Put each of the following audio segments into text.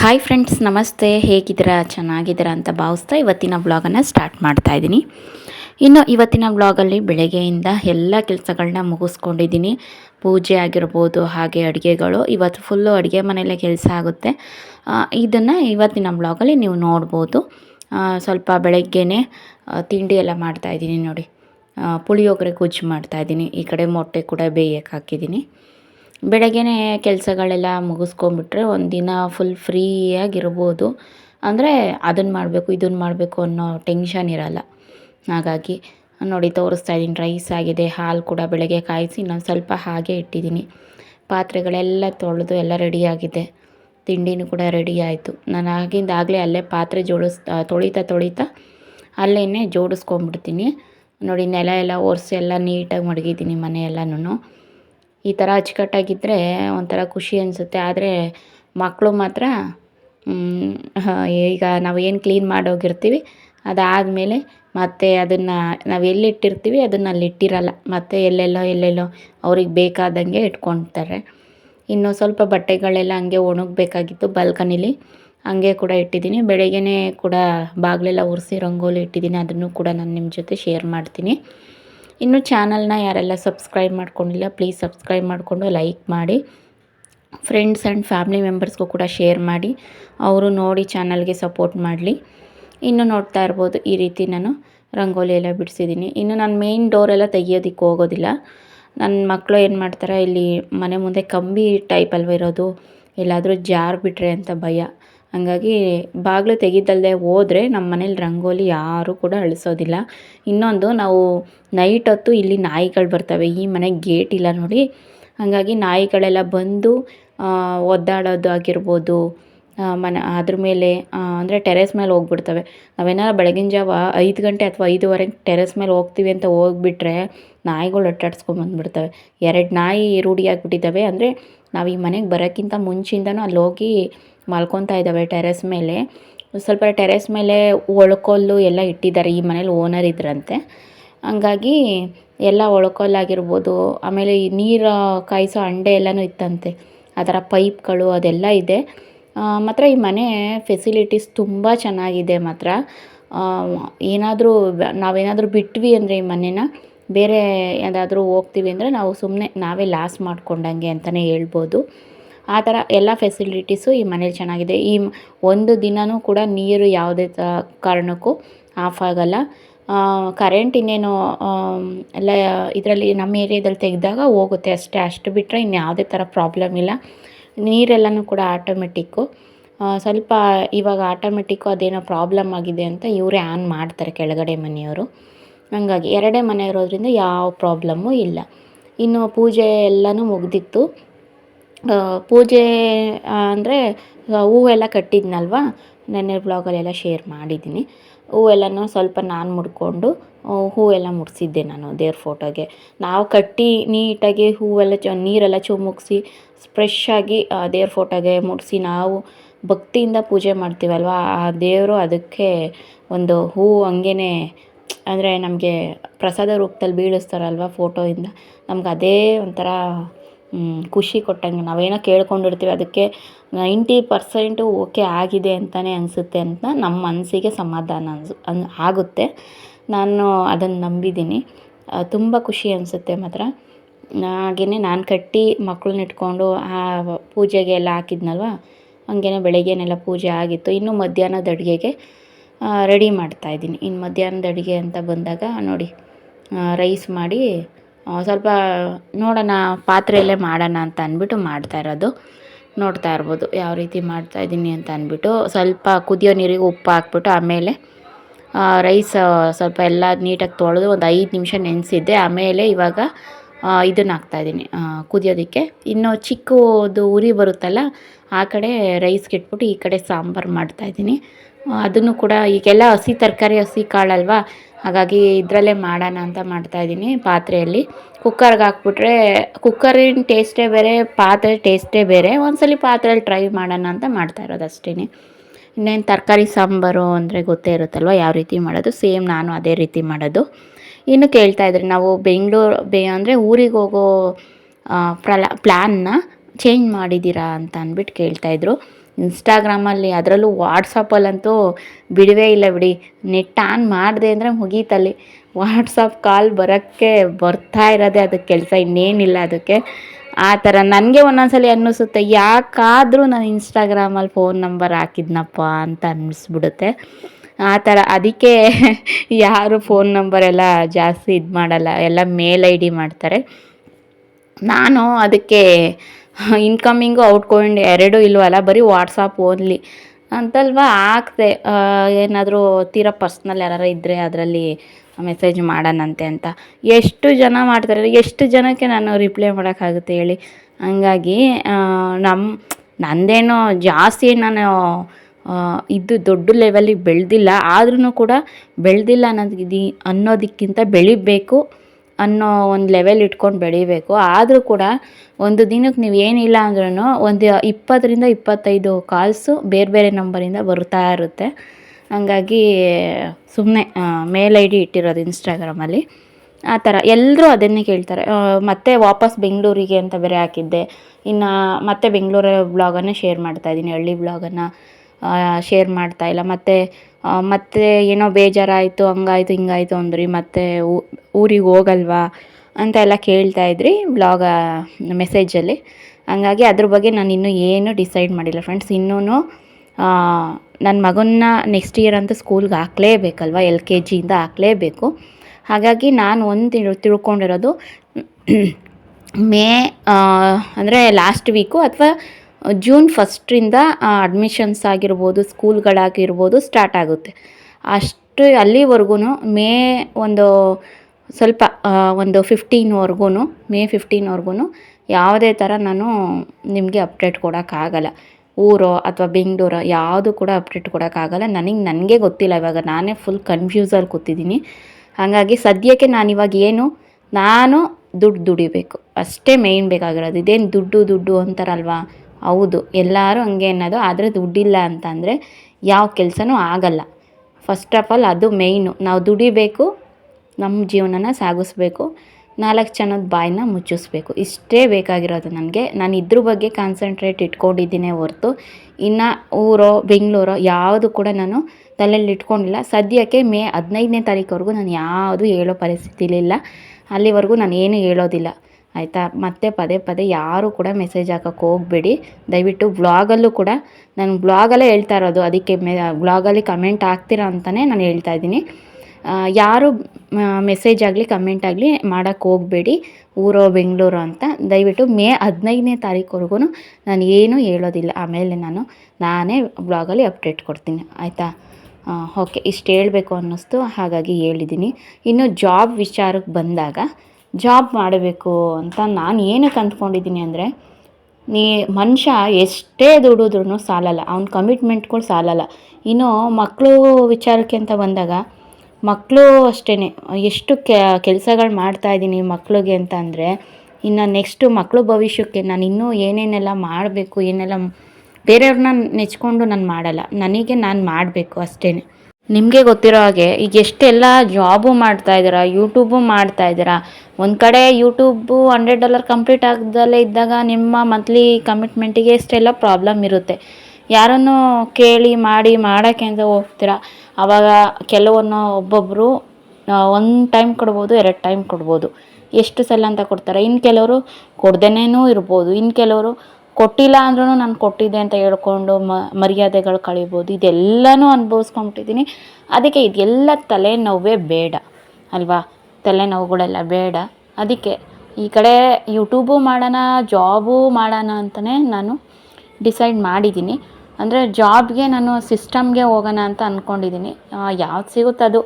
Hi friends ನಮಸ್ತೆ. ಹೇಗಿದ್ದೀರಾ? ಚೆನ್ನಾಗಿದ್ದೀರಾ ಅಂತ ಭಾವಿಸ್ತಾ ಇವತ್ತಿನ ವ್ಲಾಗನ್ನು ಸ್ಟಾರ್ಟ್ ಮಾಡ್ತಾ ಇದ್ದೀನಿ. ಇನ್ನು ಇವತ್ತಿನ ವ್ಲಾಗಲ್ಲಿ ಬೆಳಗ್ಗೆಯಿಂದ ಎಲ್ಲ ಕೆಲಸಗಳನ್ನ ಮುಗಿಸ್ಕೊಂಡಿದ್ದೀನಿ. ಪೂಜೆ ಆಗಿರ್ಬೋದು, ಹಾಗೆ ಅಡುಗೆಗಳು. ಇವತ್ತು ಫುಲ್ಲು ಅಡುಗೆ ಮನೆಯಲ್ಲೇ ಕೆಲಸ ಆಗುತ್ತೆ. ಇದನ್ನು ಇವತ್ತಿನ ವ್ಲಾಗಲ್ಲಿ ನೀವು ನೋಡ್ಬೋದು. ಸ್ವಲ್ಪ ಬೆಳಗ್ಗೆನೇ ತಿಂಡಿ ಎಲ್ಲ ಮಾಡ್ತಾಯಿದ್ದೀನಿ ನೋಡಿ. ಪುಳಿಯೋಗರೆ ಗೊಜ್ಜು ಮಾಡ್ತಾಯಿದ್ದೀನಿ ಈ ಕಡೆ ಮೊಟ್ಟೆ ಕೂಡ ಬೇಯಕ್ಕೆ ಹಾಕಿದ್ದೀನಿ. ಬೆಳಗ್ಗೆನೇ ಕೆಲಸಗಳೆಲ್ಲ ಮುಗಿಸ್ಕೊಂಬಿಟ್ರೆ ಒಂದಿನ ದಿನ ಫುಲ್ ಫ್ರೀಯಾಗಿರ್ಬೋದು ಅಂದರೆ ಅದನ್ನು ಮಾಡಬೇಕು ಇದನ್ನು ಮಾಡಬೇಕು ಅನ್ನೋ ಟೆನ್ಷನ್ ಇರಲ್ಲ. ಹಾಗಾಗಿ ನೋಡಿ ತೋರಿಸ್ತಾ ಇದ್ದೀನಿ ರೈಸ್ ಆಗಿದೆ, ಹಾಲು ಕೂಡ ಬೆಳಗ್ಗೆ ಕಾಯಿಸಿ ನಾನು ಸ್ವಲ್ಪ ಹಾಗೆ ಇಟ್ಟಿದ್ದೀನಿ. ಪಾತ್ರೆಗಳೆಲ್ಲ ತೊಳೆದು ಎಲ್ಲ ರೆಡಿಯಾಗಿದೆ ತಿಂಡಿನೂ ಕೂಡ ರೆಡಿ ಆಯಿತು. ನಾನು ಆಗಿಂದ ಆಗಲೇ ಅಲ್ಲೇ ಪಾತ್ರೆ ಜೋಡಿಸ್ ತೊಳಿತಾ ತೊಳಿತಾ ಅಲ್ಲೇ ಜೋಡಿಸ್ಕೊಂಬಿಡ್ತೀನಿ. ನೋಡಿ ನೆಲ ಎಲ್ಲ ಒರೆಸಿ ಎಲ್ಲ ನೀಟಾಗಿ ಮಡಗಿದ್ದೀನಿ ಮನೆ ಎಲ್ಲನೂ ಈ ಥರ ಅಚ್ಚುಕಟ್ಟಾಗಿದ್ದರೆ ಒಂಥರ ಖುಷಿ ಅನಿಸುತ್ತೆ. ಆದರೆ ಮಕ್ಕಳು ಮಾತ್ರ ಈಗ ನಾವು ಏನು ಕ್ಲೀನ್ ಮಾಡೋಗಿರ್ತೀವಿ, ಅದಾದಮೇಲೆ ಮತ್ತೆ ಅದನ್ನು ನಾವು ಎಲ್ಲಿಟ್ಟಿರ್ತೀವಿ ಅದನ್ನು ಅಲ್ಲಿ ಇಟ್ಟಿರಲ್ಲ ಮತ್ತೆ ಎಲ್ಲೆಲ್ಲೋ ಎಲ್ಲೆಲ್ಲೋ ಅವ್ರಿಗೆ ಬೇಕಾದಂಗೆ ಇಟ್ಕೊಳ್ತಾರೆ ಇನ್ನು ಸ್ವಲ್ಪ ಬಟ್ಟೆಗಳೆಲ್ಲ ಹಂಗೆ ಒಣಗಬೇಕಾಗಿತ್ತು ಬಾಲ್ಕನಿಲಿ. ಹಂಗೆ ಕೂಡ ಇಟ್ಟಿದ್ದೀನಿ. ಬೆಳಗ್ಗೆನೇ ಕೂಡ ಬಾಗಿಲೆಲ್ಲ ಉರಿಸಿ ರಂಗೋಲಿ ಇಟ್ಟಿದ್ದೀನಿ. ಅದನ್ನು ಕೂಡ ನಾನು ನಿಮ್ಮ ಜೊತೆ ಶೇರ್ ಮಾಡ್ತೀನಿ. ಇನ್ನು ಚಾನಲ್ನ ಯಾರೆಲ್ಲ ಸಬ್ಸ್ಕ್ರೈಬ್ ಮಾಡ್ಕೊಂಡಿಲ್ಲ ಪ್ಲೀಸ್ ಸಬ್ಸ್ಕ್ರೈಬ್ ಮಾಡಿಕೊಂಡು ಲೈಕ್ ಮಾಡಿ. ಫ್ರೆಂಡ್ಸ್ ಆ್ಯಂಡ್ ಫ್ಯಾಮಿಲಿ ಮೆಂಬರ್ಸ್ಗೂ ಕೂಡ ಶೇರ್ ಮಾಡಿ. ಅವರು ನೋಡಿ ಚಾನಲ್ಗೆ ಸಪೋರ್ಟ್ ಮಾಡಲಿ. ಇನ್ನು ನೋಡ್ತಾ ಇರ್ಬೋದು, ಈ ರೀತಿ ನಾನು ರಂಗೋಲಿ ಎಲ್ಲ ಬಿಡಿಸಿದ್ದೀನಿ. ಇನ್ನು ನಾನು ಮೇನ್ ಡೋರೆಲ್ಲ ತೆಗಿಯೋದಕ್ಕೆ ಹೋಗೋದಿಲ್ಲ. ನನ್ನ ಮಕ್ಕಳು ಏನು ಮಾಡ್ತಾರೆ, ಇಲ್ಲಿ ಮನೆ ಮುಂದೆ ಕಂಬಿ ಟೈಪ್ ಅಲ್ವ ಇರೋದು, ಎಲ್ಲಾದರೂ ಜಾರ್ ಬಿಟ್ರೆ ಅಂತ ಭಯ. ಹಂಗಾಗಿ ಬಾಗಿಲು ತೆಗಿದಲ್ಲದೆ ಹೋದರೆ ನಮ್ಮ ಮನೇಲಿ ರಂಗೋಲಿ ಯಾರೂ ಕೂಡ ಅಳಿಸೋದಿಲ್ಲ. ಇನ್ನೊಂದು ನಾವು ನೈಟ್ ಹೊತ್ತು ಇಲ್ಲಿ ನಾಯಿಗಳು ಬರ್ತವೆ, ಈ ಮನೆಗೆ ಗೇಟ್ ಇಲ್ಲ ನೋಡಿ. ಹಾಗಾಗಿ ನಾಯಿಗಳೆಲ್ಲ ಬಂದು ಒದ್ದಾಡೋದು ಆಗಿರ್ಬೋದು ಮನೆ ಅದ್ರ ಮೇಲೆ ಅಂದರೆ ಟೆರೆಸ್ ಮೇಲೆ ಹೋಗ್ಬಿಡ್ತವೆ. ನಾವೇನಾರು ಬೆಳಗಿನ ಜಾವ ಐದು ಗಂಟೆ ಅಥವಾ ಐದುವರೆಗೆ ಟೆರೆಸ್ ಮೇಲೆ ಹೋಗ್ತೀವಿ ಅಂತ ಹೋಗ್ಬಿಟ್ರೆ ನಾಯಿಗಳು ಅಟ್ಟಾಡ್ಸ್ಕೊಂಬಂದ್ಬಿಡ್ತವೆ ಎರಡು ನಾಯಿ ರೂಢಿಯಾಗಿಬಿಟ್ಟಿದ್ದಾವೆ ಅಂದರೆ ನಾವು ಈ ಮನೆಗೆ ಬರೋಕ್ಕಿಂತ ಮುಂಚೆಯಿಂದನೂ ಅಲ್ಲಿ ಹೋಗಿ ಮಲ್ಕೊತಾ ಇದ್ದಾವೆ ಟೆರೆಸ್ ಮೇಲೆ. ಸ್ವಲ್ಪ ಟೆರೆಸ್ ಮೇಲೆ ಒಳಕೊಲ್ಲು ಎಲ್ಲ ಇಟ್ಟಿದ್ದಾರೆ ಈ ಮನೇಲಿ ಓನರ್ ಇದ್ರಂತೆ. ಹಂಗಾಗಿ ಎಲ್ಲ ಒಳಕೊಲ್ಲಾಗಿರ್ಬೋದು. ಆಮೇಲೆ ನೀರು ಕಾಯಿಸೋ ಅಂಡೆ ಎಲ್ಲನೂ ಇತ್ತಂತೆ. ಆ ಥರ ಪೈಪ್ಗಳು ಅದೆಲ್ಲ ಇದೆ. ಮಾತ್ರ ಈ ಮನೆ ಫೆಸಿಲಿಟೀಸ್ ತುಂಬ ಚೆನ್ನಾಗಿದೆ ಮಾತ್ರ. ಏನಾದರೂ ನಾವೇನಾದರೂ ಬಿಟ್ವಿ ಅಂದರೆ ಈ ಮನೇನ, ಬೇರೆ ಯಾವುದಾದ್ರೂ ಹೋಗ್ತೀವಿ ಅಂದರೆ ನಾವು ಸುಮ್ಮನೆ ನಾವೇ ಲಾಸ್ ಮಾಡ್ಕೊಂಡಂಗೆ ಅಂತಲೇ ಹೇಳ್ಬೋದು. ಆ ಥರ ಎಲ್ಲ ಫೆಸಿಲಿಟೀಸು ಈ ಮನೇಲಿ ಚೆನ್ನಾಗಿದೆ. ಈ ಒಂದು ದಿನವೂ ಕೂಡ ನೀರು ಯಾವುದೇ ಕಾರಣಕ್ಕೂ ಆಫ್ ಆಗಲ್ಲ. ಕರೆಂಟ್ ಇನ್ನೇನು ಎಲ್ಲ ಇದರಲ್ಲಿ ನಮ್ಮ ಏರಿಯಾದಲ್ಲಿ ತೆಗೆದಾಗ ಹೋಗುತ್ತೆ ಅಷ್ಟೇ. ಅಷ್ಟು ಬಿಟ್ಟರೆ ಇನ್ಯಾವುದೇ ಥರ ಪ್ರಾಬ್ಲಮ್ ಇಲ್ಲ. ನೀರೆಲ್ಲನೂ ಕೂಡ ಆಟೋಮೆಟಿಕ್ಕು ಸ್ವಲ್ಪ ಇವಾಗ ಆಟೋಮೆಟಿಕ್ಕು ಅದೇನೋ ಪ್ರಾಬ್ಲಮ್ ಆಗಿದೆ ಅಂತ ಇವರೇ ಆನ್ ಮಾಡ್ತಾರೆ ಕೆಳಗಡೆ ಮನೆಯವರು. ಹಂಗಾಗಿ ಎರಡೇ ಮನೆ ಇರೋದ್ರಿಂದ ಯಾವ ಪ್ರಾಬ್ಲಮ್ಮು ಇಲ್ಲ. ಇನ್ನು ಪೂಜೆ ಎಲ್ಲನೂ ಮುಗ್ದಿತ್ತು. ಪೂಜೆ ಅಂದರೆ ಹೂವೆಲ್ಲ ಕಟ್ಟಿದ್ನಲ್ವ? ನೆನ್ನೆ ಬ್ಲಾಗಲ್ಲೆಲ್ಲ ಶೇರ್ ಮಾಡಿದ್ದೀನಿ. ಹೂವೆಲ್ಲನೂ ಸ್ವಲ್ಪ ನಾನು ಮುಡ್ಕೊಂಡು ಹೂವೆಲ್ಲ ಮುಡಿಸಿದ್ದೆ ನಾನು ದೇವ್ರ ಫೋಟೋಗೆ ನಾವು ಕಟ್ಟಿ ನೀಟಾಗಿ ಹೂವೆಲ್ಲ ಚ, ನೀರೆಲ್ಲ ಚುಮುಕ್ಸಿ ಫ್ರೆಶ್ಶಾಗಿ ದೇವ್ರ ಫೋಟೋಗೆ ಮುಡಿಸಿ ನಾವು ಭಕ್ತಿಯಿಂದ ಪೂಜೆ ಮಾಡ್ತೀವಲ್ವ? ಆ ದೇವರು ಅದಕ್ಕೆ ಒಂದು ಹೂ ಹಂಗೇ ಅಂದರೆ ನಮಗೆ ಪ್ರಸಾದ ರೂಪದಲ್ಲಿ ಬೀಳಿಸ್ತಾರಲ್ವ ಫೋಟೋಯಿಂದ ನಮ್ಗೆ ಅದೇ ಒಂಥರ ಖುಷಿ ಕೊಟ್ಟಂಗೆ ನಾವೇನೋ ಕೇಳ್ಕೊಂಡಿರ್ತೀವಿ, ಅದಕ್ಕೆ ನೈಂಟಿ ಪರ್ಸೆಂಟು ಓಕೆ ಆಗಿದೆ ಅಂತಲೇ ಅನಿಸುತ್ತೆ ಅಂತ ನಮ್ಮ ಮನಸ್ಸಿಗೆ ಸಮಾಧಾನ ಅನ್ಸು, ಅನ್, ಆಗುತ್ತೆ. ನಾನು ಅದನ್ನು ನಂಬಿದ್ದೀನಿ. ತುಂಬ ಖುಷಿ ಅನಿಸುತ್ತೆ ಮಾತ್ರ. ಹಾಗೆಯೇ ನಾನು ಕಟ್ಟಿ ಮಕ್ಕಳನ್ನ ಇಟ್ಕೊಂಡು ಆ ಪೂಜೆಗೆ ಎಲ್ಲ ಹಾಕಿದ್ನಲ್ವ, ಹಂಗೇನೆ ಬೆಳಗ್ಗೆನೆಲ್ಲ ಪೂಜೆ ಆಗಿತ್ತು. ಇನ್ನು ಮಧ್ಯಾಹ್ನದ ಅಡುಗೆಗೆ ರೆಡಿ ಮಾಡ್ತಾಯಿದ್ದೀನಿ ಇನ್ನು ಮಧ್ಯಾಹ್ನದ ಅಡುಗೆ ಅಂತ ಬಂದಾಗ ನೋಡಿ ರೈಸ್ ಮಾಡಿ ಸ್ವಲ್ಪ ನೋಡೋಣ, ಪಾತ್ರೆಯಲ್ಲೇ ಮಾಡೋಣ ಅಂತ ಅಂದ್ಬಿಟ್ಟು ಮಾಡ್ತಾ ಇರೋದು. ನೋಡ್ತಾ ಇರ್ಬೋದು ಯಾವ ರೀತಿ ಮಾಡ್ತಾ ಇದ್ದೀನಿ ಅಂತ ಅಂದ್ಬಿಟ್ಟು ಸ್ವಲ್ಪ ಕುದಿಯೋ ನೀರಿಗೆ ಉಪ್ಪು ಹಾಕ್ಬಿಟ್ಟು ಆಮೇಲೆ ರೈಸ್ ಸ್ವಲ್ಪ ಎಲ್ಲ ನೀಟಾಗಿ ತೊಳೆದು ಒಂದು ಐದು ನಿಮಿಷ ನೆನೆಸಿದ್ದೆ. ಆಮೇಲೆ ಇವಾಗ ಇದನ್ನು ಹಾಕ್ತಾಯಿದ್ದೀನಿ ಕುದಿಯೋದಕ್ಕೆ. ಇನ್ನು ಚಿಕ್ಕದು ಉರಿ ಬರುತ್ತಲ್ಲ, ಆ ಕಡೆ ರೈಸ್ಗೆ ಇಟ್ಬಿಟ್ಟು ಈ ಕಡೆ ಸಾಂಬಾರು ಮಾಡ್ತಾಯಿದ್ದೀನಿ ಅದನ್ನು ಕೂಡ ಈಗೆಲ್ಲ ಹಸಿ ತರಕಾರಿ, ಹಸಿ ಕಾಳಲ್ವಾ ಹಾಗಾಗಿ ಇದರಲ್ಲೇ ಮಾಡೋಣ ಅಂತ ಮಾಡ್ತಾಯಿದ್ದೀನಿ ಪಾತ್ರೆಯಲ್ಲಿ. ಕುಕ್ಕರ್ಗೆ ಹಾಕ್ಬಿಟ್ರೆ, ಕುಕ್ಕರಿನ ಟೇಸ್ಟೇ ಬೇರೆ, ಪಾತ್ರೆ ಟೇಸ್ಟೇ ಬೇರೆ. ಒಂದ್ಸಲ ಪಾತ್ರೆಯಲ್ಲಿ ಟ್ರೈ ಮಾಡೋಣ ಅಂತ ಮಾಡ್ತಾ ಇರೋದು ಅಷ್ಟೇ ಇನ್ನೇನು ತರಕಾರಿ, ಸಾಂಬಾರು ಅಂದರೆ ಗೊತ್ತೇ ಇರುತ್ತಲ್ವ? ಯಾವ ರೀತಿ ಮಾಡೋದು? ಸೇಮ್ ನಾನು ಅದೇ ರೀತಿ ಮಾಡೋದು. ಇನ್ನು ಕೇಳ್ತಾ ಇದ್ರಿ, ನಾವು ಬೆಂಗಳೂರು, ಬೆ ಅಂದರೆ ಊರಿಗೆ ಹೋಗೋ ಪ್ರಲಾ ಪ್ಲ್ಯಾನ್ನ ಚೇಂಜ್ ಮಾಡಿದ್ದೀರಾ ಅಂತ ಅಂದ್ಬಿಟ್ಟು ಕೇಳ್ತಾಯಿದ್ರು ಇನ್ಸ್ಟಾಗ್ರಾಮಲ್ಲಿ, ಅದರಲ್ಲೂ ವಾಟ್ಸಪ್ಪಲ್ಲಂತೂ ಬಿಡುವೇ ಇಲ್ಲ ಬಿಡಿ. ನೆಟ್ ಆನ್ ಮಾಡಿದೆ ಅಂದರೆ ಮುಗೀತಲ್ಲಿ. ವಾಟ್ಸಪ್ ಕಾಲ್ ಬರೋಕ್ಕೆ ಬರ್ತಾ ಇರೋದೇ ಅದಕ್ಕೆ ಕೆಲಸ, ಇನ್ನೇನಿಲ್ಲ ಅದಕ್ಕೆ. ಆ ಥರ ನನಗೆ ಒಂದೊಂದ್ಸಲಿ ಅನ್ನಿಸುತ್ತೆ, ಯಾಕಾದರೂ ನಾನು ಇನ್ಸ್ಟಾಗ್ರಾಮಲ್ಲಿ ಫೋನ್ ನಂಬರ್ ಹಾಕಿದ್ನಪ್ಪ ಅಂತ ಅನ್ನಿಸ್ಬಿಡುತ್ತೆ. ಆ ಥರ ಅದಕ್ಕೆ ಯಾರು ಫೋನ್ ನಂಬರ್ ಎಲ್ಲ ಜಾಸ್ತಿ ಇದು ಮಾಡಲ್ಲ ಎಲ್ಲ ಮೇಲ್ ಐ ಡಿ ಮಾಡ್ತಾರೆ. ನಾನು ಅದಕ್ಕೆ ಇನ್ಕಮಿಂಗು ಔಟ್ಗೋಯಿಂಗ್ ಎರಡೂ ಇಲ್ವಲ್ಲ? ಬರೀ ವಾಟ್ಸಾಪ್ ಓನ್ಲಿ ಅಂತಲ್ವಾ? ಹಾಕ್ದೆ ಏನಾದರೂ ತೀರಾ ಪರ್ಸ್ನಲ್ ಯಾರು ಇದ್ದರೆ ಅದರಲ್ಲಿ ಮೆಸೇಜ್ ಮಾಡೋಣಂತೆ ಅಂತ. ಎಷ್ಟು ಜನ ಮಾಡ್ತಾರೆ? ಎಷ್ಟು ಜನಕ್ಕೆ ನಾನು ರಿಪ್ಲೈ ಮಾಡೋಕ್ಕಾಗುತ್ತೆ ಹೇಳಿ? ಹಂಗಾಗಿ ನಮ್ಮ ನಂದೇನೋ ಜಾಸ್ತಿ ನಾನು ಇದು ದೊಡ್ಡ ಲೆವೆಲಿಗೆ ಬೆಳೆದಿಲ್ಲ. ಆದ್ರೂ ಕೂಡ ಬೆಳೆದಿಲ್ಲ ಅನ್ನೋದು ಅನ್ನೋದಕ್ಕಿಂತ ಬೆಳಿಬೇಕು. ಅನ್ನೋ ಒಂದು ಲೆವೆಲ್ ಇಟ್ಕೊಂಡು ಬೆಳಿಬೇಕು. ಆದರೂ ಕೂಡ ಒಂದು ದಿನಕ್ಕೆ ನೀವು ಏನಿಲ್ಲ ಅಂದ್ರೂ ಒಂದು ಇಪ್ಪತ್ತರಿಂದ ಇಪ್ಪತ್ತೈದು ಕಾಲ್ಸು ಬೇರೆ ಬೇರೆ ನಂಬರಿಂದ ಬರ್ತಾ ಇರುತ್ತೆ. ಹಂಗಾಗಿ ಸುಮ್ಮನೆ ಮೇಲ್ ಐ ಡಿ ಇಟ್ಟಿರೋದು ಇನ್ಸ್ಟಾಗ್ರಾಮಲ್ಲಿ ಆ ಥರ ಎಲ್ಲರೂ ಅದನ್ನೇ ಕೇಳ್ತಾರೆ. ಮತ್ತೆ ವಾಪಸ್ ಬೆಂಗಳೂರಿಗೆ ಅಂತ ಬೇರೆ ಹಾಕಿದ್ದೆ. ಇನ್ನು ಮತ್ತೆ ಬೆಂಗಳೂರ ಬ್ಲಾಗನ್ನೇ ಶೇರ್ ಮಾಡ್ತಾಯಿದ್ದೀನಿ ಹಳ್ಳಿ ಬ್ಲಾಗನ್ನು ಶೇರ್ ಮಾಡ್ತಾಯಿಲ್ಲ ಮತ್ತು ಮತ್ತೆ ಏನೋ ಬೇಜಾರಾಯಿತು, ಹಂಗಾಯ್ತು, ಹಿಂಗಾಯ್ತು ಅಂದ್ರಿ, ಮತ್ತೆ ಊರಿಗೆ ಹೋಗಲ್ವಾ ಅಂತ ಎಲ್ಲ ಕೇಳ್ತಾ ಇದ್ರಿ ಬ್ಲಾಗ ಮೆಸೇಜಲ್ಲಿ ಹಂಗಾಗಿ ಅದ್ರ ಬಗ್ಗೆ ನಾನು ಇನ್ನೂ ಏನು ಡಿಸೈಡ್ ಮಾಡಿಲ್ಲ ಫ್ರೆಂಡ್ಸ್ ಇನ್ನೂ ನನ್ನ ಮಗನ್ನ ನೆಕ್ಸ್ಟ್ ಇಯರ್ ಅಂತೂ ಸ್ಕೂಲ್ಗೆ ಹಾಕಲೇಬೇಕಲ್ವ ಎಲ್ ಕೆ ಜಿಯಿಂದ ಹಾಕಲೇಬೇಕು. ಹಾಗಾಗಿ ನಾನು ಒಂದು ತಿಳ್ಕೊಂಡಿರೋದು, ಮೇ ಅಂದರೆ ಲಾಸ್ಟ್ ವೀಕು ಅಥವಾ ಜೂನ್ ಫಸ್ಟ್ರಿಂದ ಅಡ್ಮಿಷನ್ಸ್ ಆಗಿರ್ಬೋದು ಸ್ಕೂಲ್ಗಳಾಗಿರ್ಬೋದು ಸ್ಟಾರ್ಟ್ ಆಗುತ್ತೆ. ಅಷ್ಟು ಅಲ್ಲಿವರೆಗೂ ಮೇ ಒಂದು ಸ್ವಲ್ಪ ಒಂದು ಫಿಫ್ಟೀನ್ವರೆಗೂ ಮೇ ಫಿಫ್ಟೀನ್ವರೆಗೂ ಯಾವುದೇ ಥರ ನಾನು ನಿಮಗೆ ಅಪ್ಡೇಟ್ ಕೊಡೋಕ್ಕಾಗಲ್ಲ. ಊರೋ ಅಥವಾ ಬೆಂಗಳೂರೋ ಯಾವುದು ಕೂಡ ಅಪ್ಡೇಟ್ ಕೊಡೋಕ್ಕಾಗಲ್ಲ. ನನಗೆ ನನಗೆ ಗೊತ್ತಿಲ್ಲ, ಇವಾಗ ನಾನೇ ಫುಲ್ ಕನ್ಫ್ಯೂಸಲ್ಲಿ ಕೂತಿದ್ದೀನಿ. ಹಾಗಾಗಿ ಸದ್ಯಕ್ಕೆ ನಾನು ಇವಾಗ ಏನು, ನಾನು ದುಡ್ಡು ದುಡಿಬೇಕು. ಅಷ್ಟೇ ಮೇಯ್ನ್ ಬೇಕಾಗಿರೋದು. ಇದೇನು ದುಡ್ಡು ದುಡ್ಡು ಅಂತಾರಲ್ವಾ? ಹೌದು, ಎಲ್ಲರೂ ಹಂಗೆ ಅನ್ನೋದು, ಆದರೆ ದುಡ್ಡಿಲ್ಲ ಅಂತಂದರೆ ಯಾವ ಕೆಲಸನೂ ಆಗಲ್ಲ. ಫಸ್ಟ್ ಆಫ್ ಆಲ್ ಅದು ಮೇಯ್ನು ನಾವು ದುಡಿಬೇಕು ನಮ್ಮ ಜೀವನನ ಸಾಗಿಸ್ಬೇಕು, ನಾಲ್ಕು ಜನದ ಬಾಯನ್ನ ಮುಚ್ಚಿಸ್ಬೇಕು. ಇಷ್ಟೇ ಬೇಕಾಗಿರೋದು ನನಗೆ. ನಾನು ಇದ್ರ ಬಗ್ಗೆ ಕಾನ್ಸಂಟ್ರೇಟ್ ಇಟ್ಕೊಂಡಿದ್ದೀನಿ ಹೊರತು. ಇನ್ನು ಊರೋ, ಬೆಂಗಳೂರೋ ಯಾವುದು ಕೂಡ ನಾನು ತಲೆಯಲ್ಲಿ ಇಟ್ಕೊಂಡಿಲ್ಲ. ಸದ್ಯಕ್ಕೆ ಮೇ ಹದಿನೈದನೇ ತಾರೀಕುವರೆಗೂ ನಾನು ಯಾವುದು ಹೇಳೋ ಪರಿಸ್ಥಿತಿಲಿಲ್ಲ. ಅಲ್ಲಿವರೆಗೂ ನಾನು ಏನು ಹೇಳೋದಿಲ್ಲ. ಆಯಿತಾ? ಮತ್ತೆ ಪದೇ ಪದೇ ಯಾರೂ ಕೂಡ ಮೆಸೇಜ್ ಹಾಕೋಕ್ಕೆ ಹೋಗಬೇಡಿ. ದಯವಿಟ್ಟು ಬ್ಲಾಗಲ್ಲೂ ಕೂಡ ನಾನು ಬ್ಲಾಗಲ್ಲೇ ಹೇಳ್ತಾ ಇರೋದು. ಅದಕ್ಕೆ ಮೆ ಬ್ಲಾಗಲ್ಲಿ ಕಮೆಂಟ್ ಹಾಕ್ತೀರಾ ಅಂತಲೇ ನಾನು ಹೇಳ್ತಾ ಇದ್ದೀನಿ. ಯಾರು ಮೆಸೇಜ್ ಆಗಲಿ ಕಮೆಂಟ್ ಆಗಲಿ ಮಾಡೋಕ್ಕೆ ಹೋಗಬೇಡಿ. ಊರೋ, ಬೆಂಗಳೂರು ಅಂತ. ದಯವಿಟ್ಟು ಮೇ ಹದಿನೈದನೇ ತಾರೀಕುವರೆಗೂ ನಾನು ಏನೂ ಹೇಳೋದಿಲ್ಲ. ಆಮೇಲೆ ನಾನು, ನಾನೇ ಬ್ಲಾಗಲ್ಲಿ ಅಪ್ಡೇಟ್ ಕೊಡ್ತೀನಿ. ಆಯಿತಾ? ಓಕೆ ಇಷ್ಟು ಹೇಳಬೇಕು ಅನ್ನಿಸ್ತು. ಹಾಗಾಗಿ ಹೇಳಿದ್ದೀನಿ. ಇನ್ನು ಜಾಬ್ ವಿಚಾರಕ್ಕೆ ಬಂದಾಗ ಜಾಬ್ ಮಾಡಬೇಕು ಅಂತ ನಾನು ಏನಕ್ಕೆ ಅಂದ್ಕೊಂಡಿದ್ದೀನಿ ಅಂದರೆ, ನೀ ಮನುಷ್ಯ ಎಷ್ಟೇ ದುಡಿದ್ರೂ ಸಾಲಲ್ಲ, ಅವ್ನ ಕಮಿಟ್ಮೆಂಟ್ಗಳು ಸಾಲಲ್ಲ. ಇನ್ನು ಮಕ್ಕಳು ವಿಚಾರಕ್ಕೆ ಅಂತ ಬಂದಾಗ, ಮಕ್ಕಳು ಅಷ್ಟೇ ಎಷ್ಟು ಕೆಲಸಗಳು ಮಾಡ್ತಾಯಿದ್ದೀನಿ ಮಕ್ಕಳಿಗೆ ಅಂತ ಅಂದರೆ, ಇನ್ನು ನೆಕ್ಸ್ಟು ಮಕ್ಕಳು ಭವಿಷ್ಯಕ್ಕೆ ನಾನು ಇನ್ನೂ ಏನೇನೆಲ್ಲ ಮಾಡಬೇಕು, ಏನೆಲ್ಲ ಬೇರೆಯವ್ರನ್ನ ನೆಚ್ಕೊಂಡು ನಾನು ಮಾಡಲ್ಲ, ನನಗೆ ನಾನು ಮಾಡಬೇಕು ಅಷ್ಟೇ ನಿಮಗೆ ಗೊತ್ತಿರೋ ಹಾಗೆ, ಈಗ ಎಷ್ಟೆಲ್ಲ ಜಾಬು ಮಾಡ್ತಾ ಇದ್ದೀರಾ ಯೂಟ್ಯೂಬು ಮಾಡ್ತಾ ಇದ್ದೀರಾ, ಒಂದು ಕಡೆ ಯೂಟ್ಯೂಬು ಹಂಡ್ರೆಡ್ ಡಾಲರ್ ಕಂಪ್ಲೀಟ್ ಆಗದಲ್ಲೇ ಇದ್ದಾಗ ನಿಮ್ಮ ಮಂತ್ಲಿ ಕಮಿಟ್ಮೆಂಟಿಗೆ ಎಷ್ಟೆಲ್ಲ ಪ್ರಾಬ್ಲಮ್ ಇರುತ್ತೆ. ಯಾರನ್ನು ಕೇಳಿ ಮಾಡಿ ಮಾಡೋಕ್ಕೆ ಅಂತ ಹೋಗ್ತೀರಾ? ಆವಾಗ ಕೆಲವನ್ನು ಒಬ್ಬೊಬ್ಬರು ಒಂದು ಟೈಮ್ ಕೊಡ್ಬೋದು, ಎರಡು ಟೈಮ್ ಕೊಡ್ಬೋದು. ಎಷ್ಟು ಸಲ ಅಂತ ಕೊಡ್ತಾರೆ? ಇನ್ನು ಕೆಲವರು ಕೊಡ್ದೇನೂ ಇರ್ಬೋದು. ಇನ್ನು ಕೆಲವರು ಕೊಟ್ಟಿಲ್ಲ ಅಂದ್ರೂ ನಾನು ಕೊಟ್ಟಿದ್ದೆ ಅಂತ ಹೇಳ್ಕೊಂಡು ಮರ್ಯಾದೆಗಳು ಕಳಿಬೋದು. ಇದೆಲ್ಲನೂ ಅನುಭವಿಸ್ಕೊಂಬಿಟ್ಟಿದ್ದೀನಿ ಅದಕ್ಕೆ ಇದೆಲ್ಲ ತಲೆನೋವೇ ಬೇಡ, ಅಲ್ವಾ? ತಲೆನೋವುಗಳೆಲ್ಲ ಬೇಡ. ಅದಕ್ಕೆ ಈ ಕಡೆ ಯೂಟ್ಯೂಬು ಮಾಡೋಣ ಜಾಬು ಮಾಡೋಣ ಅಂತಲೇ ನಾನು ಡಿಸೈಡ್ ಮಾಡಿದ್ದೀನಿ ಅಂದರೆ ಜಾಬ್ಗೆ ನಾನು ಸಿಸ್ಟಮ್ಗೆ ಹೋಗೋಣ ಅಂತ ಅಂದ್ಕೊಂಡಿದ್ದೀನಿ ಯಾವ್ದು ಸಿಗುತ್ತೆ ಅದು.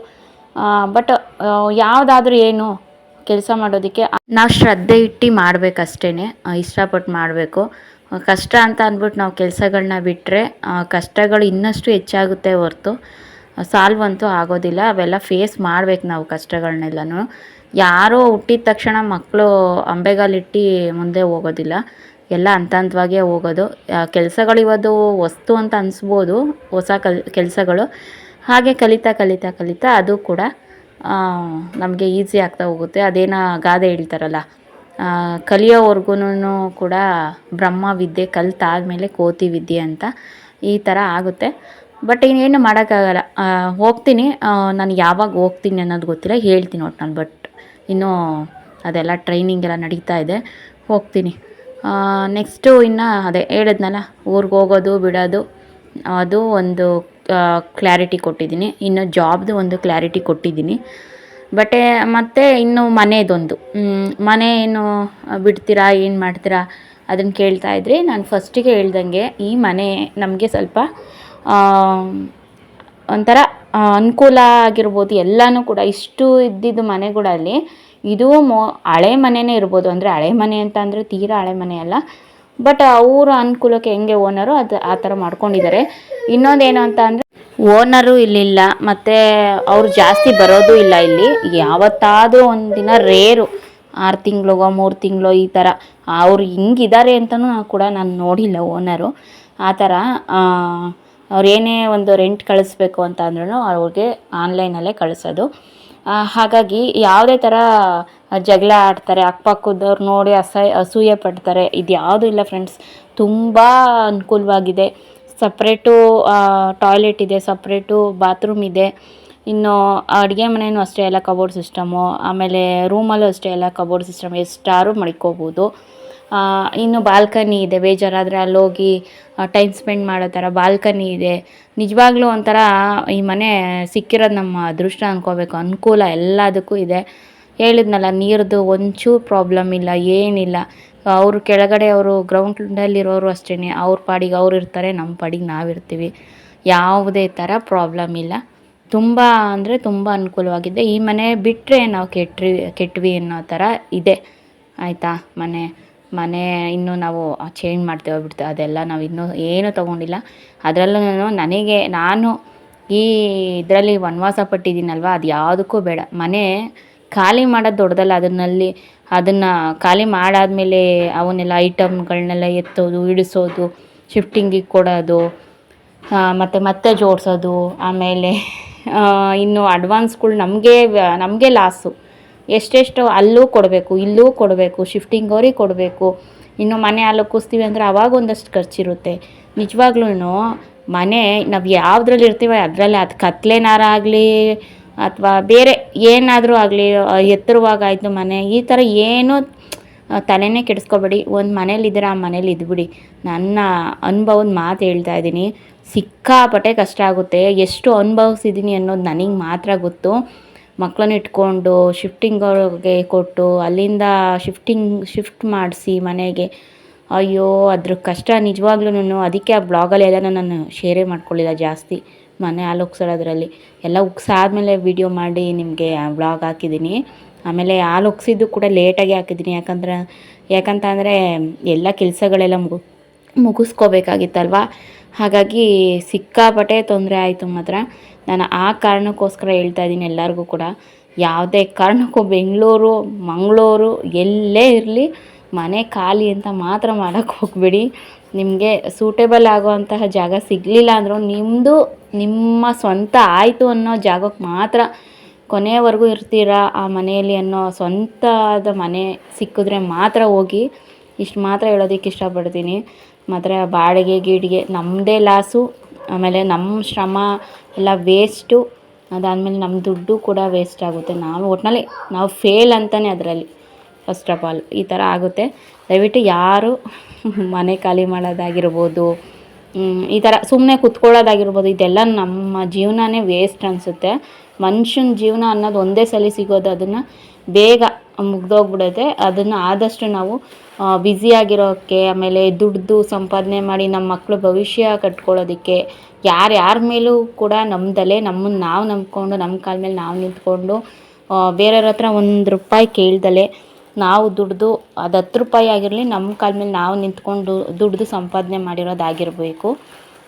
ಬಟ್ ಯಾವುದಾದ್ರೂ ಏನು ಕೆಲಸ ಮಾಡೋದಕ್ಕೆ ನಾವು ಶ್ರದ್ಧೆ ಇಟ್ಟು ಮಾಡಬೇಕಷ್ಟೇ ಇಷ್ಟಪಟ್ಟು ಮಾಡಬೇಕು. ಕಷ್ಟ ಅಂತ ಅಂದ್ಬಿಟ್ಟು ನಾವು ಕೆಲಸಗಳನ್ನ ಬಿಟ್ಟರೆ ಕಷ್ಟಗಳು ಇನ್ನಷ್ಟು ಹೆಚ್ಚಾಗುತ್ತೆ ಹೊರತು. ಸಾಲ್ವ್ ಅಂತೂ ಆಗೋದಿಲ್ಲ. ಅವೆಲ್ಲ ಫೇಸ್ ಮಾಡ್ಬೇಕು ನಾವು ಕಷ್ಟಗಳನ್ನೆಲ್ಲನೂ ಯಾರೋ ಹುಟ್ಟಿದ ತಕ್ಷಣ ಮಕ್ಕಳು ಅಂಬೆಗಾಲಿಟ್ಟು ಮುಂದೆ ಹೋಗೋದಿಲ್ಲ. ಎಲ್ಲ ಹಂತ ಹಂತವಾಗೇ ಹೋಗೋದು ಕೆಲಸಗಳು ಇವತ್ತು ವಸ್ತು ಅಂತ ಅನಿಸ್ಬೋದು, ಹೊಸ ಕಲ್, ಕೆಲಸಗಳು. ಹಾಗೆ ಕಲಿತಾ ಕಲಿತಾ ಕಲಿತಾ ಅದು ಕೂಡ ನಮಗೆ ಈಸಿ ಆಗ್ತಾ ಹೋಗುತ್ತೆ. ಅದೇನೋ ಗಾದೆ ಹೇಳ್ತಾರಲ್ಲ ಕಲಿಯೋವರ್ಗು ಕೂಡ ಬ್ರಹ್ಮ ವಿದ್ಯೆ ಕಲಿತಾದ್ಮೇಲೆ ಕೋತಿ ವಿದ್ಯೆ ಅಂತ ಈ ಥರ ಆಗುತ್ತೆ. ಬಟ್ ಇನ್ನೇನು ಮಾಡೋಕ್ಕಾಗಲ್ಲ. ಹೋಗ್ತೀನಿ. ನಾನು ಯಾವಾಗ ಹೋಗ್ತೀನಿ ಅನ್ನೋದು ಗೊತ್ತಿಲ್ಲ. ಹೇಳ್ತೀನಿ ಒಟ್ಟು ನಾನು, ಬಟ್ ಇನ್ನೂ ಅದೆಲ್ಲ ಟ್ರೈನಿಂಗ್ ಎಲ್ಲ ನಡೀತಾ ಇದೆ. ಹೋಗ್ತೀನಿ. ನೆಕ್ಸ್ಟು ಇನ್ನು ಅದೇ ಹೇಳಿದ್ನಲ್ಲ, ಊರಿಗೆ ಹೋಗೋದು, ಬಿಡೋದು, ಅದು ಒಂದು ಕ್ಲಾರಿಟಿ ಕೊಟ್ಟಿದ್ದೀನಿ. ಇನ್ನು ಜಾಬ್ದು ಒಂದು ಕ್ಲಾರಿಟಿ ಕೊಟ್ಟಿದ್ದೀನಿ. ಬಟ್ ಮತ್ತು ಇನ್ನು ಮನೆದೊಂದು. ಮನೆ ಏನು ಬಿಡ್ತೀರಾ, ಏನು ಮಾಡ್ತೀರಾ ಅದನ್ನು ಕೇಳ್ತಾ ಇದ್ರಿ. ನಾನು ಫಸ್ಟಿಗೆ ಹೇಳ್ದಂಗೆ ಈ ಮನೆ ನಮಗೆ ಸ್ವಲ್ಪ ಒಂಥರ ಅನುಕೂಲ ಆಗಿರ್ಬೋದು. ಎಲ್ಲನೂ ಕೂಡ, ಇಷ್ಟು ಇದ್ದಿದ್ದು ಮನೆಗಳಲ್ಲಿ ಇದು ಮೊ, ಹಳೆ ಮನೆಯೇ ಇರ್ಬೋದು. ಅಂದರೆ ಹಳೆ ಮನೆ ಅಂತ ಅಂದರೆ ತೀರಾ ಹಳೆ ಮನೆ ಅಲ್ಲ. ಬಟ್ ಅವರ ಅನುಕೂಲಕ್ಕೆ ಹೆಂಗೆ ಓನರು ಅದು ಆ ಥರ ಮಾಡ್ಕೊಂಡಿದ್ದಾರೆ. ಇನ್ನೊಂದೇನು ಅಂತ ಅಂದರೆ ಓನರು ಇಲ್ಲಿಲ್ಲ, ಮತ್ತು ಅವ್ರು ಜಾಸ್ತಿ ಬರೋದು ಇಲ್ಲ ಇಲ್ಲಿ. ಯಾವತ್ತಾದರೂ ಒಂದಿನ ರೇರು, ಆರು ತಿಂಗಳಿಗೋ, ಮೂರು ತಿಂಗಳು ಈ ಥರ ಅವ್ರು ಹಿಂಗಿದ್ದಾರೆ ಅಂತಲೂ ಕೂಡ ನಾನು ನೋಡಿಲ್ಲ ಓನರು. ಆ ಥರ ಏನೇ ಒಂದು ರೆಂಟ್ ಕಳಿಸ್ಬೇಕು ಅಂತ ಅಂದ್ರೂ ಅವ್ರಿಗೆ ಆನ್ಲೈನಲ್ಲೇ ಕಳಿಸೋದು. ಹಾಗಾಗಿ ಯಾವುದೇ ಥರ ಜಗಳ ಆಡ್ತಾರೆ, ಅಕ್ಕಪಕ್ಕದವ್ರು ನೋಡಿ ಅಸಹ್ಯ, ಅಸೂಯೆ ಪಡ್ತಾರೆ. ಇದು ಯಾವುದೂ ಇಲ್ಲ ಫ್ರೆಂಡ್ಸ್ ತುಂಬ ಅನುಕೂಲವಾಗಿದೆ. ಸಪ್ರೇಟು ಟಾಯ್ಲೆಟ್ ಇದೆ, ಸಪ್ರೇಟು, ಬಾತ್ರೂಮ್ ಇದೆ. ಇನ್ನು ಅಡುಗೆ ಮನೆಯೂ ಅಷ್ಟೇ, ಎಲ್ಲ ಕಬೋರ್ಡ್ ಸಿಸ್ಟಮು. ಆಮೇಲೆ ರೂಮಲ್ಲೂ ಅಷ್ಟೇ, ಎಲ್ಲ ಕಬೋರ್ಡ್ ಸಿಸ್ಟಮ್. ಎಷ್ಟಾದ್ರೂ ಮಡ್ಕೋಬೋದು. ಇನ್ನು ಬಾಲ್ಕನಿ ಇದೆ, ಬೇಜಾರಾದರೆ ಅಲ್ಲೋಗಿ ಟೈಮ್ ಸ್ಪೆಂಡ್ ಮಾಡೋ ಥರ ಬಾಲ್ಕನಿ ಇದೆ. ನಿಜವಾಗ್ಲೂ ಒಂಥರ ಈ ಮನೆ ಸಿಕ್ಕಿರೋದು ನಮ್ಮ ಅದೃಷ್ಟ ಅನ್ಕೋಬೇಕು. ಅನುಕೂಲ ಎಲ್ಲದಕ್ಕೂ ಇದೆ. ಹೇಳಿದ್ನಲ್ಲ, ನೀರದು ಒಂಚೂರು ಪ್ರಾಬ್ಲಮ್ ಇಲ್ಲ, ಏನಿಲ್ಲ. ಅವರು ಕೆಳಗಡೆ ಅವರು ಗ್ರೌಂಡಲ್ಲಿರೋರು ಅಷ್ಟೇ ಅವ್ರ ಪಾಡಿಗೆ ಅವ್ರು ಇರ್ತಾರೆ, ನಮ್ಮ ಪಾಡಿಗೆ ನಾವಿರ್ತೀವಿ ಯಾವುದೇ ಥರ ಪ್ರಾಬ್ಲಮ್ ಇಲ್ಲ. ತುಂಬ ಅಂದರೆ ತುಂಬ ಅನುಕೂಲವಾಗಿದೆ. ಈ ಮನೆ ಬಿಟ್ಟರೆ ನಾವು ಕೆಟ್ಟಿ ಕೆಟ್ವಿ ಅನ್ನೋ ಥರ ಇದೆ. ಆಯಿತಾ? ಮನೆ ಮನೆ ಇನ್ನೂ ನಾವು ಚೇಂಜ್ ಮಾಡ್ತೇವೆ ಬಿಡ್ತೇವೆ ಅದೆಲ್ಲ ನಾವು ಇನ್ನೂ ಏನೂ ತೊಗೊಂಡಿಲ್ಲ. ಅದರಲ್ಲೂ ನನಗೆ, ನಾನು ಈ ಇದರಲ್ಲಿ ವನವಾಸ ಪಟ್ಟಿದ್ದೀನಲ್ವ? ಅದು ಯಾವುದಕ್ಕೂ ಬೇಡ. ಮನೆ ಖಾಲಿ ಮಾಡೋದು ದೊಡ್ಡದಲ್ಲ. ಅದನ್ನಲ್ಲಿ ಅದನ್ನು ಖಾಲಿ ಮಾಡಾದಮೇಲೆ ಅವನ್ನೆಲ್ಲ ಐಟಮ್ಗಳನ್ನೆಲ್ಲ ಎತ್ತೋದು, ಇಡಿಸೋದು ಶಿಫ್ಟಿಂಗಿಗೆ ಕೊಡೋದು ಮತ್ತು ಮತ್ತೆ ಜೋಡಿಸೋದು, ಆಮೇಲೆ ಇನ್ನು ಅಡ್ವಾನ್ಸ್ಗಳು ನಮಗೆ ನಮಗೆ ಲಾಸು ಎಷ್ಟೆಷ್ಟು ಅಲ್ಲೂ ಕೊಡಬೇಕು, ಇಲ್ಲೂ ಕೊಡಬೇಕು ಶಿಫ್ಟಿಂಗ್ ಅವ್ರಿಗೆ ಕೊಡಬೇಕು. ಇನ್ನು ಮನೆ ಅಲಕ್ಕಿಸ್ತೀವಿ ಅಂದರೆ ಅವಾಗ ಒಂದಷ್ಟು ಖರ್ಚಿರುತ್ತೆ. ನಿಜವಾಗ್ಲೂ ಮನೆ ನಾವು ಯಾವುದ್ರಲ್ಲಿ ಇರ್ತೀವೋ ಅದರಲ್ಲಿ ಅದು ಕತ್ಲೆನಾರ ಆಗಲಿ ಅಥವಾ ಬೇರೆ ಏನಾದರೂ ಆಗಲಿ ಎತ್ತರವಾಗಾಯಿತು ಮನೆ, ಈ ಥರ ಏನೂ ತಲೆನೇ ಕೆಡಿಸ್ಕೊಬೇಡಿ. ಒಂದು ಮನೇಲಿದ್ದೀರ, ಆ ಮನೇಲಿ ಇದ್ಬಿಡಿ. ನನ್ನ ಅನುಭವದ ಮಾತು ಹೇಳ್ತಾ ಇದ್ದೀನಿ. ಸಿಕ್ಕಾಪಟ್ಟೆ ಕಷ್ಟ ಆಗುತ್ತೆ. ಎಷ್ಟು ಅನುಭವಿಸಿದ್ದೀನಿ ಅನ್ನೋದು ನನಗೆ ಮಾತ್ರ ಗೊತ್ತು. ಮಕ್ಕಳನ್ನ ಇಟ್ಕೊಂಡು ಶಿಫ್ಟಿಂಗ್ಗೆ ಕೊಟ್ಟು, ಅಲ್ಲಿಂದ ಶಿಫ್ಟಿಂಗ್ ಶಿಫ್ಟ್ ಮಾಡಿಸಿ ಮನೆಗೆ. ಅಯ್ಯೋ, ಅದ್ರ ಕಷ್ಟ ನಿಜವಾಗ್ಲೂ ಅದಕ್ಕೆ ಆ ಬ್ಲಾಗಲ್ಲಿ ಎಲ್ಲ ನಾನು ಶೇರೇ ಮಾಡ್ಕೊಳ್ಳಿಲ್ಲ ಜಾಸ್ತಿ. ಮನೆ ಹಾಲು ಉಗ್ಸೋದ್ರಲ್ಲಿ ಎಲ್ಲ ಉಗ್ಸಾದ್ಮೇಲೆ ವಿಡಿಯೋ ಮಾಡಿ ನಿಮಗೆ ವ್ಲಾಗ್ ಹಾಕಿದ್ದೀನಿ ಆಮೇಲೆ ಹಾಲು ಉಗ್ಸಿದ್ದು ಕೂಡ ಲೇಟಾಗಿ ಹಾಕಿದ್ದೀನಿ ಯಾಕಂದ್ರೆ ಯಾಕಂತ ಅಂದರೆ ಎಲ್ಲ ಕೆಲಸಗಳೆಲ್ಲ ಮುಗು, ಮುಗಿಸ್ಕೋಬೇಕಾಗಿತ್ತಲ್ವ? ಹಾಗಾಗಿ ಸಿಕ್ಕಾಪಟ್ಟೆ ತೊಂದರೆ ಆಯಿತು ಮಾತ್ರ. ನಾನು ಆ ಕಾರಣಕ್ಕೋಸ್ಕರ ಹೇಳ್ತಾ ಇದ್ದೀನಿ ಎಲ್ಲರಿಗೂ ಕೂಡ. ಯಾವುದೇ ಕಾರಣಕ್ಕೂ ಬೆಂಗಳೂರು, ಮಂಗಳೂರು ಎಲ್ಲೇ ಇರಲಿ, ಮನೆ ಖಾಲಿ ಅಂತ ಮಾತ್ರ ಮಾಡೋಕ್ಕೆ ಹೋಗಬೇಡಿ. ನಿಮಗೆ ಸೂಟೇಬಲ್ ಆಗುವಂತಹ ಜಾಗ ಸಿಗಲಿಲ್ಲ ಅಂದರೂ ನಿಮ್ಮದು ನಿಮ್ಮ ಸ್ವಂತ ಆಯಿತು ಅನ್ನೋ ಜಾಗಕ್ಕೆ ಮಾತ್ರ ಕೊನೆಯವರೆಗೂ ಇರ್ತೀರಾ ಆ ಮನೆಯಲ್ಲಿ ಅನ್ನೋ ಸ್ವಂತದ ಮನೆ ಸಿಕ್ಕಿದ್ರೆ ಮಾತ್ರ ಹೋಗಿ ಇಷ್ಟು ಮಾತ್ರ ಹೇಳೋದಕ್ಕೆ ಇಷ್ಟಪಡ್ತೀನಿ. ಮಾತ್ರ ಬಾಡಿಗೆ ಗೀಡಿಗೆ ನಮ್ಮದೇ ಲಾಸು ಆಮೇಲೆ ನಮ್ಮ ಶ್ರಮ ಎಲ್ಲ ವೇಸ್ಟು ಅದಾದಮೇಲೆ ನಮ್ಮ ದುಡ್ಡು ಕೂಡ ವೇಸ್ಟ್ ಆಗುತ್ತೆ. ನಾವು ಒಟ್ಟಿನಲ್ಲಿ ನಾವು ಫೇಲ್ ಅಂತಲೇ ಅದರಲ್ಲಿ ಫಸ್ಟ್ ಆಫ್ ಆಲ್ ಈ ಥರ ಆಗುತ್ತೆ. ದಯವಿಟ್ಟು ಯಾರು ಮನೆ ಖಾಲಿ ಮಾಡೋದಾಗಿರ್ಬೋದು ಈ ಥರ ಸುಮ್ಮನೆ ಕುತ್ಕೊಳ್ಳೋದಾಗಿರ್ಬೋದು, ಇದೆಲ್ಲ ನಮ್ಮ ಜೀವನನೇ ವೇಸ್ಟ್ ಅನಿಸುತ್ತೆ. ಮನುಷ್ಯನ ಜೀವನ ಅನ್ನೋದು ಒಂದೇ ಸಲ ಸಿಗೋದು, ಅದನ್ನು ಬೇಗ ಮುಗ್ದೋಗ್ಬಿಡುತ್ತೆ. ಅದನ್ನು ಆದಷ್ಟು ನಾವು ಬ್ಯುಸಿಯಾಗಿರೋಕ್ಕೆ ಆಮೇಲೆ ದುಡ್ದು ಸಂಪಾದನೆ ಮಾಡಿ ನಮ್ಮ ಮಕ್ಕಳು ಭವಿಷ್ಯ ಕಟ್ಕೊಳ್ಳೋದಕ್ಕೆ, ಯಾರು ಯಾರ ಮೇಲೂ ಕೂಡ ನಮ್ಮದಲ್ಲೇ ನಮ್ಮನ್ನು ನಾವು ನಂಬ್ಕೊಂಡು ನಮ್ಮ ಕಾಲ ಮೇಲೆ ನಾವು ನಿಂತ್ಕೊಂಡು ಬೇರೆಯವ್ರ ಹತ್ರ ಒಂದು ರೂಪಾಯಿ ಕೇಳ್ದಲೆ ನಾವು ದುಡ್ದು ಅದು ಹತ್ತು ರೂಪಾಯಿ ಆಗಿರಲಿ ನಮ್ಮ ಕಾಲ ಮೇಲೆ ನಾವು ನಿಂತ್ಕೊಂಡು ದುಡ್ದು ಸಂಪಾದನೆ ಮಾಡಿರೋದಾಗಿರಬೇಕು.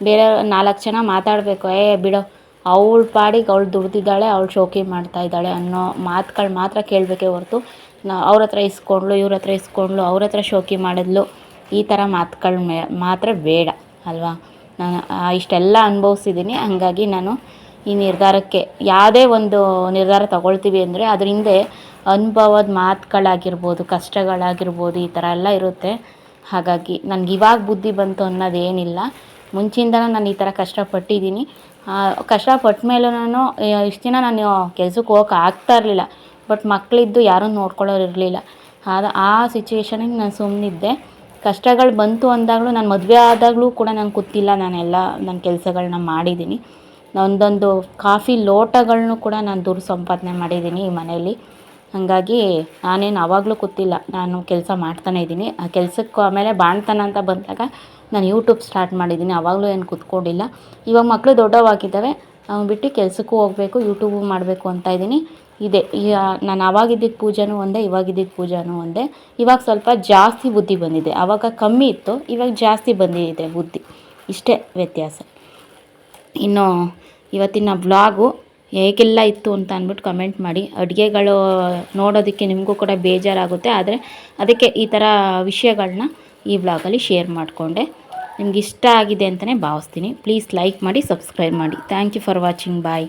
ಬೇರೆ ನಾಲ್ಕು ಜನ ಮಾತಾಡಬೇಕು, ಏ, ಬಿಡೋ, ಅವಳ ಪಾಡಿಗೆ ಅವಳು ದುಡ್ದಿದ್ದಾಳೆ, ಅವಳು ಶೋಕಿ ಮಾಡ್ತಾ ಇದ್ದಾಳೆ ಅನ್ನೋ ಮಾತುಗಳು ಮಾತ್ರ ಕೇಳಬೇಕೇ ಹೊರತು ನಾ ಅವ್ರ ಹತ್ರ ಇಸ್ಕೊಂಡ್ಲು, ಇವ್ರ ಹತ್ರ ಇಸ್ಕೊಂಡ್ಲು, ಅವ್ರ ಹತ್ರ ಶೋಕಿ ಮಾಡಿದ್ಲು, ಈ ಥರ ಮಾತುಗಳು ಮೇ ಮಾತ್ರ ಬೇಡ, ಅಲ್ವಾ? ನಾನು ಇಷ್ಟೆಲ್ಲ ಅನುಭವಿಸಿದ್ದೀನಿ. ಹಾಗಾಗಿ ನಾನು ಈ ನಿರ್ಧಾರಕ್ಕೆ ಯಾವುದೇ ಒಂದು ನಿರ್ಧಾರ ತಗೊಳ್ತೀವಿ ಅಂದರೆ ಅದ್ರ ಹಿಂದೆ ಅನುಭವದ ಮಾತುಗಳಾಗಿರ್ಬೋದು, ಕಷ್ಟಗಳಾಗಿರ್ಬೋದು, ಈ ಥರ ಎಲ್ಲ ಇರುತ್ತೆ. ಹಾಗಾಗಿ ನನಗೆ ಇವಾಗ ಬುದ್ಧಿ ಬಂತು ಅನ್ನೋದೇನಿಲ್ಲ. ಮುಂಚಿಂದನೂ ನಾನು ಈ ಥರ ಕಷ್ಟಪಟ್ಟಿದ್ದೀನಿ. ಕಷ್ಟಪಟ್ಟ ಮೇಲೂ ನಾನು ಇಷ್ಟು ದಿನ ನಾನು ಕೆಲ್ಸಕ್ಕೆ ಹೋಗಕ್ಕೆ ಆಗ್ತಾ ಇರಲಿಲ್ಲ. ಬಟ್ ಮಕ್ಕಳಿದ್ದು ಯಾರೂ ನೋಡ್ಕೊಳ್ಳೋರು ಇರಲಿಲ್ಲ. ಆದ, ಆ ಸಿಚುವೇಷನಿಗೆ ನಾನು ಸುಮ್ಮನಿದ್ದೆ ಕಷ್ಟಗಳು ಬಂತು ಅಂದಾಗಲೂ, ನಾನು ಮದುವೆ ಆದಾಗಲೂ ಕೂಡ ನಂಗೆ ಗೊತ್ತಿಲ್ಲ. ನಾನೆಲ್ಲ, ನನ್ನ ಕೆಲಸಗಳನ್ನ ಮಾಡಿದ್ದೀನಿ. ಒಂದೊಂದು ಕಾಫಿ ಲೋಟಗಳನ್ನೂ ಕೂಡ ನಾನು ದುಡ್ಡು ಸಂಪಾದನೆ ಮಾಡಿದ್ದೀನಿ ಈ ಮನೇಲಿ ಹಾಗಾಗಿ ನಾನೇನು ಆವಾಗಲೂ ಕೂತಿಲ್ಲ. ನಾನು ಕೆಲಸ ಮಾಡ್ತಾನೆ ಇದ್ದೀನಿ. ಆ ಕೆಲಸಕ್ಕೂ ಆಮೇಲೆ ಬಾಣ್ತನ ಅಂತ ಬಂದಾಗ ನಾನು ಯೂಟ್ಯೂಬ್ ಸ್ಟಾರ್ಟ್ ಮಾಡಿದ್ದೀನಿ. ಆವಾಗಲೂ ಏನು ಕೂತ್ಕೊಂಡಿಲ್ಲ. ಇವಾಗ ಮಕ್ಕಳು ದೊಡ್ಡವಾಗಿದ್ದಾವೆ. ಬಿಟ್ಟು ಕೆಲಸಕ್ಕೂ ಹೋಗಬೇಕು ಯೂಟ್ಯೂಬು ಮಾಡಬೇಕು ಅಂತ ಇದ್ದೀನಿ. ಇದೆ. ನಾನು ಆವಾಗಿದ್ದಿದ್ದ ಪೂಜೆನೂ ಒಂದೇ, ಇವಾಗಿದ್ದಿದ್ದ ಪೂಜಾನೂ ಒಂದೇ. ಇವಾಗ ಸ್ವಲ್ಪ ಜಾಸ್ತಿ ಬುದ್ಧಿ ಬಂದಿದೆ. ಆವಾಗ ಕಮ್ಮಿ ಇತ್ತು. ಇವಾಗ ಜಾಸ್ತಿ ಬಂದಿದೆ ಬುದ್ಧಿ. ಇಷ್ಟೇ ವ್ಯತ್ಯಾಸ. ಇನ್ನು ಇವತ್ತಿನ ವ್ಲಾಗು ಹೇಗೆಲ್ಲ ಇತ್ತು ಅಂತ ಅಂದ್ಬಿಟ್ಟು ಕಮೆಂಟ್ ಮಾಡಿ. ಅಡುಗೆಗಳು ನೋಡೋದಕ್ಕೆ ನಿಮಗೂ ಕೂಡ ಬೇಜಾರಾಗುತ್ತೆ. ಆದರೆ ಅದಕ್ಕೆ ಈ ಥರ ವಿಷಯಗಳನ್ನ ಈ ವ್ಲಾಗಲ್ಲಿ ಶೇರ್ ಮಾಡಿಕೊಂಡೆ. ನಿಮ್ಗೆ ಇಷ್ಟ ಆಗಿದೆ ಅಂತಲೇ ಭಾವಿಸ್ತೀನಿ. ಪ್ಲೀಸ್ ಲೈಕ್ ಮಾಡಿ ಸಬ್ಸ್ಕ್ರೈಬ್ ಮಾಡಿ. Thank you for watching bye